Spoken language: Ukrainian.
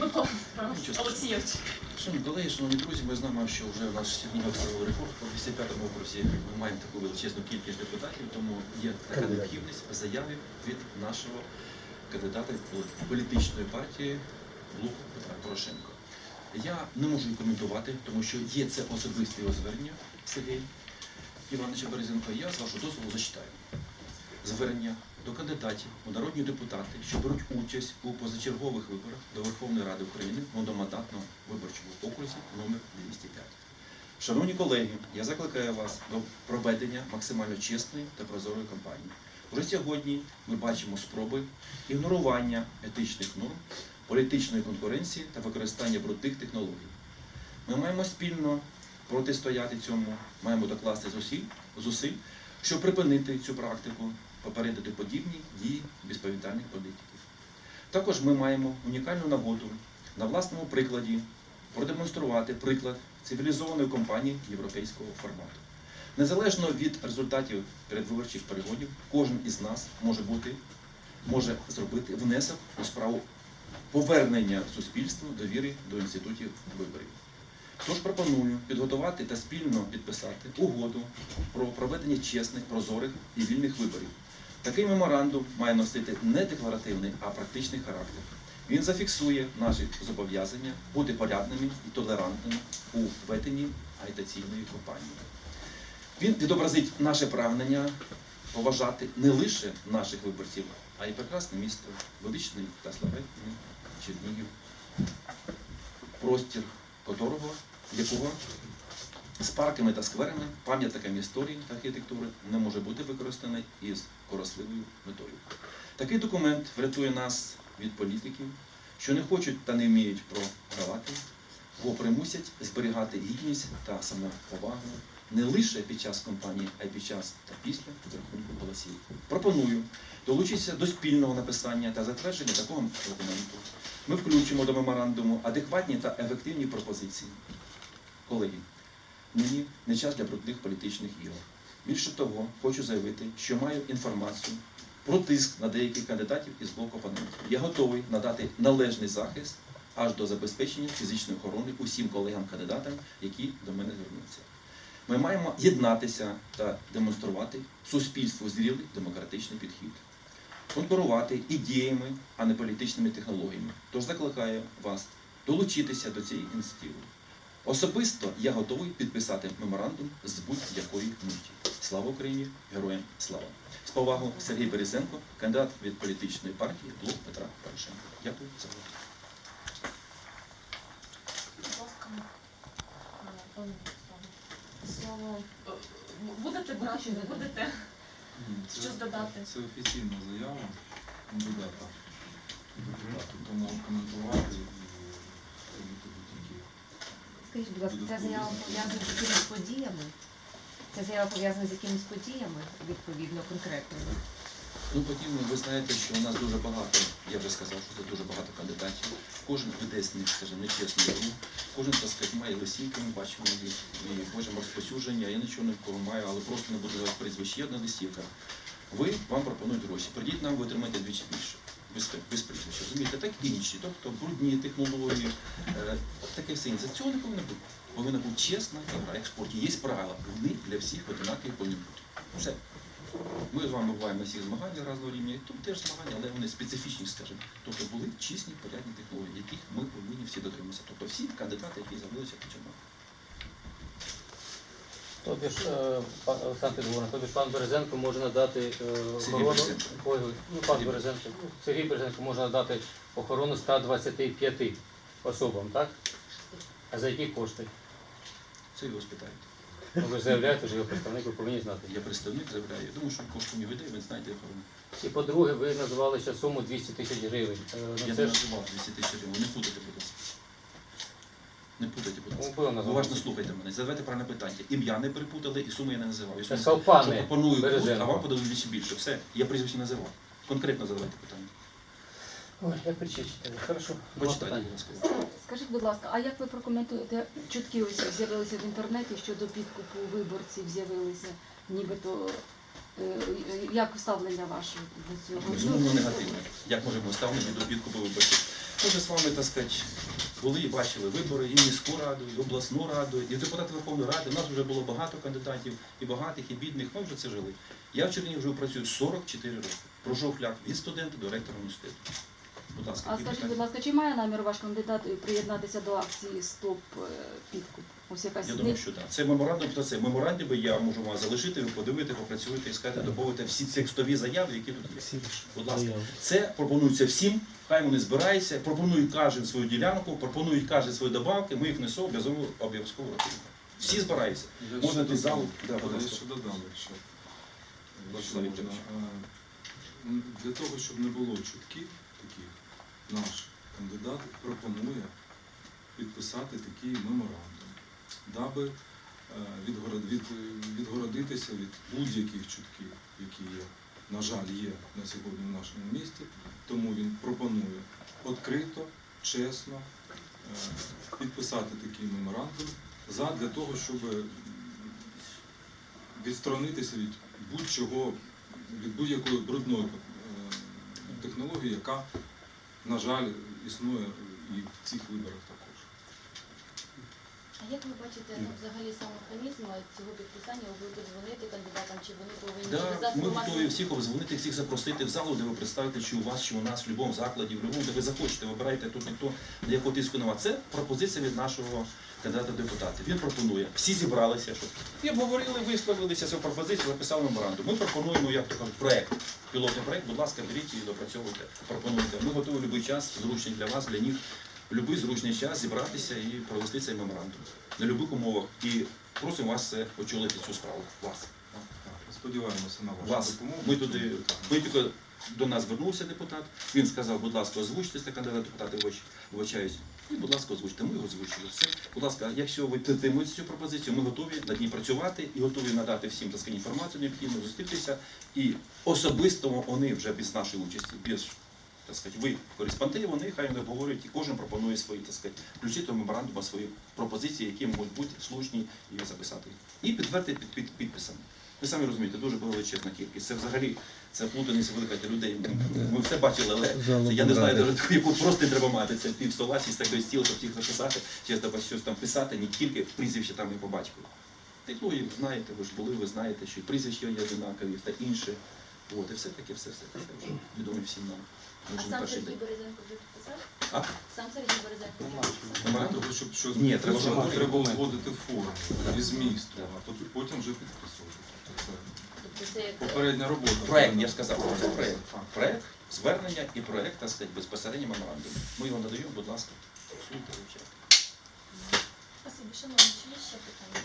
Микола Олексійович. Шановні колеги, шановні друзі, ми знаємо, що вже в нас сьогодні виставили рекорд по 205 окрузі. Ми маємо таку величезну кількість депутатів, тому є така необхідність в заяві від нашого кандидата політичної партії Блоку Петра Порошенко. Я не можу коментувати, тому що є це особисте його звернення Сергія Івановича Березенко. Я з вашого дозволу зачитаю. Звернення до кандидатів у народні депутати, що беруть участь у позачергових виборах до Верховної Ради України в одномандатному виборчому окрузі номер 205. Шановні колеги, я закликаю вас до проведення максимально чесної та прозорої кампанії. Вже сьогодні ми бачимо спроби ігнорування етичних норм, політичної конкуренції та використання брудних технологій. Ми маємо спільно протистояти цьому, маємо докласти зусиль, зусиль, щоб припинити цю практику, попередити подібні дії безповідальних політиків. Також ми маємо унікальну нагоду на власному прикладі продемонструвати приклад цивілізованої компанії європейського формату. Незалежно від результатів передвиборчих перегонів, кожен із нас може бути, може зробити внесок у справу повернення суспільству довіри до інститутів виборів. Тож пропоную підготувати та спільно підписати угоду про проведення чесних, прозорих і вільних виборів. Такий меморандум має носити не декларативний, а практичний характер. Він зафіксує наші зобов'язання бути порядними і толерантними у веденні агітаційної кампанії. Він відобразить наше прагнення поважати не лише наших виборців, а й прекрасне місто, величний та славетний Чернігів, простір котрого, якого з парками та скверами, пам'ятниками історії та архітектури не може бути використаний із корисливою метою. Такий документ врятує нас від політиків, що не хочуть та не вміють програвати, бо примусять зберігати гідність та самоповагу не лише під час кампанії, а й під час та після підрахунку голосів. Пропоную долучитися до спільного написання та затвердження такого документу. Ми включимо до меморандуму адекватні та ефективні пропозиції. Колеги, нині не час для брудних політичних ігор. Більше того, хочу заявити, що маю інформацію про тиск на деяких кандидатів із блоку опонентів. Я готовий надати належний захист аж до забезпечення фізичної охорони усім колегам-кандидатам, які до мене звернуться. Ми маємо єднатися та демонструвати суспільству зрілий демократичний підхід, конкурувати ідеями, а не політичними технологіями. Тож закликаю вас долучитися до цієї ініціативи. Особисто я готовий підписати меморандум з будь-якої миті. Слава Україні! Героям слава! З повагою Сергій Березенко, кандидат від політичної партії Блок Петра Порошенка. Дякую за увагу. Слово е, будете брати, не будете? Це- Щось додати? Це офіційна заява кандидата. Тому коментувати. Скажіть, будь ласка, ця заява пов'язана з якимись подіями? Ця заява пов'язана з якимись подіями, відповідно, конкретними? Ну, потім ви знаєте, що у нас дуже багато, я вже сказав, що це дуже багато кандидатів. Кожен веде скажімо, нечесну гру. Кожен, так сказати, має листівки, ми бачимо і бачимо розпосюдження. Я нічого не кого маю, але просто не буду давати прізвище. Одна листівка. Ви вам пропонують гроші. Придіть нам, ви отримаєте двічі більше. Без, без. Розумієте, так і інші. Тобто брудні технології, е, таке все інше. Цього не повинно бути. Повинна бути чесна гра, як в спорті. Є правила. Вони для всіх одинакові повинні бути. Все. Ми з вами буваємо на всіх змаганнях разного рівня, тут теж змагання, але вони специфічні, скажімо. Тобто були чесні, порядні технології, яких ми повинні всі дотриматися. Тобто всі кандидати, які з'явилися по цьому. Тобі ж, е, Олександр Підгорний, тобі ж пан Березенко може надати е, охорону. Ой, ну, пан Березенко. Сергій Березенко може надати охорону 125 особам, так? А за які кошти? Це його спитають. Ну, ви ж заявляєте, що його представник, ви повинні знати. Я представник заявляю. Я думаю, що кошти не видає, він знайде охорону. І по-друге, ви називали ще суму 200 тисяч гривень. Е, Я Ну, не це ж називав 200 тисяч гривень. Не путайте, будь ласка. Не путайте, будь ласка. Уважно слухайте мене. Задавайте правильне питання. Ім'я не перепутали і суму я не називав. Я Це суму що пропоную кошти, а вам подали двічі більше. Все, я прізвище називав. Конкретно задавайте питання. Ой, як причечити. Хорошо. Два Почитайте, питання. будь ласка. Скажіть, будь ласка, а як ви прокоментуєте чутки ось з'явилися в інтернеті щодо підкупу виборців з'явилися, нібито е, як ставлення ваше до цього? Безумовно негативно. Як можемо ставити до підкупу виборців? Ми вже з вами, так сказати, були і бачили вибори і міську раду, і обласну раду, і депутати Верховної Ради. У нас вже було багато кандидатів, і багатих, і бідних. Ми вже це жили. Я в Чернігові вже працюю 44 роки. Пройшов шлях від студента до ректора університету. Будь ласка, А скажіть, будь ласка, чи має намір ваш кандидат приєднатися до акції Стоп е, підкуп? Ось якась Я думаю, що так. Це меморандум про це. Меморандуми я можу вам залишити, ви подивите, попрацюєте і скажете, добавите всі текстові заяви, які тут є. Будь ласка. Це пропонується всім, хай вони збираються, пропонують кожен свою ділянку, пропонують кожен свої добавки, ми їх несемо обов'язково обов'язково рахуємо. Всі збираються. Я Можна ти залу? Да, ще додам, якщо, можна. Для того, щоб не було чутків таких, наш кандидат пропонує підписати такий меморандум, даби е, відгород- від- відгородитися від будь-яких чутків, які є, на жаль, є на сьогодні в нашому місті. Тому він пропонує відкрито, чесно е, підписати такий меморандум задля того, щоб відсторонитися від будь-чого, від будь-якої брудної е, технології, яка, на жаль, існує і в цих виборах також. А як ви бачите ну, взагалі сам механізм цього підписання? Ви будете дзвонити кандидатам, чи вони повинні Да, через ми готові всіх обдзвонити, всіх запросити в залу, де ви представите, чи у вас, чи у нас, в будь-якому закладі, в будь-якому, де ви захочете, вибирайте тут ніхто на якого тиску нема. Це пропозиція від нашого кандидата в депутати. Він пропонує. Всі зібралися, щоб і обговорили, висловилися цю пропозицію, записали меморандум. Ми пропонуємо, як то кажуть, проект. Пілотний проект, будь ласка, беріть і допрацьовуйте, пропонуйте. Ми готові в будь-який час, зручний для вас, для них, в будь-який зручний час зібратися і провести цей меморандум. На будь-яких умовах. І просимо вас це очолити цю справу. Вас. Сподіваємося на вашу Вас. допомогу. Ми туди, ми тільки до нас звернувся депутат. Він сказав, будь ласка, озвучте це кандидат депутати вибач- вибачаюсь. І, будь ласка, озвучте. Ми його озвучили. Все. Будь ласка, якщо ви підтримуєте цю пропозицію, ми готові над ній працювати і готові надати всім так сказати, інформацію необхідну, зустрітися. І особисто вони вже без нашої участі, без так сказати, ви кореспонденти, вони хай вони обговорюють і кожен пропонує свої, так сказати, включити до меморандуму свої пропозиції, які можуть бути слушні і записати. І підтвердити під, під підписом. Ви самі розумієте, дуже величезна кількість. Це взагалі це плутаниця велика людей. Ми все бачили, але це, я не знаю, яку просто треба мати. Це пів стола, сість такий стіл, щоб всіх записати, чи треба щось там писати, не тільки прізвище там і по батькові. Технології ви знаєте, ви ж були, ви знаєте, що і прізвища є одинакові та інше. От, і все таке, все, все таке вже відомо всім нам. А не сам перший Сергій день. Березенко вже підписав? А? Сам Сергій Березенко вже підписав? Для того, щоб щось Ні, треба узгодити форму і змісту, а потім- потім вже підписувати. Тобто Тобто це як попередня робота. Проект, я ж сказав, це проект. Проект, звернення і проект, так сказати, безпосередньо меморандум. Ми його надаємо, будь ласка, слухайте, вивчайте. Спасибо, шановні, чи є ще питання?